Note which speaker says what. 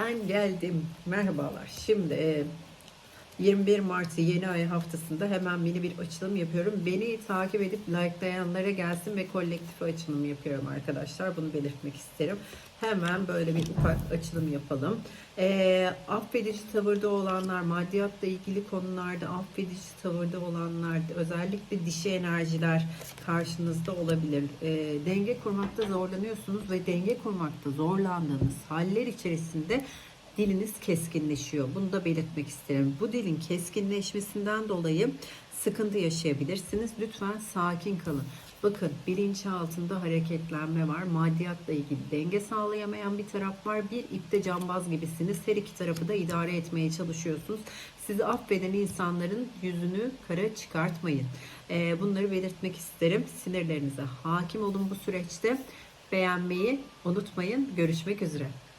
Speaker 1: Ben geldim. Merhabalar. Şimdi e, 21 Mart'ı yeni ay haftasında hemen mini bir açılım yapıyorum. Beni takip edip likelayanlara gelsin ve kolektif açılım yapıyorum arkadaşlar. Bunu belirtmek isterim. Hemen böyle bir ufak açılım yapalım. E, affedici tavırda olanlar, maddiyatla ilgili konularda affedici tavırda olanlar, özellikle dişi enerjiler karşınızda olabilir. E, denge kurmakta zorlanıyorsunuz ve denge kurmakta zorlandığınız haller içerisinde diliniz keskinleşiyor. Bunu da belirtmek isterim. Bu dilin keskinleşmesinden dolayı sıkıntı yaşayabilirsiniz. Lütfen sakin kalın. Bakın bilinç altında hareketlenme var. Maddiyatla ilgili denge sağlayamayan bir taraf var. Bir ipte cambaz gibisiniz. Her iki tarafı da idare etmeye çalışıyorsunuz. Sizi affeden insanların yüzünü kara çıkartmayın. Ee, bunları belirtmek isterim. Sinirlerinize hakim olun bu süreçte. Beğenmeyi unutmayın. Görüşmek üzere.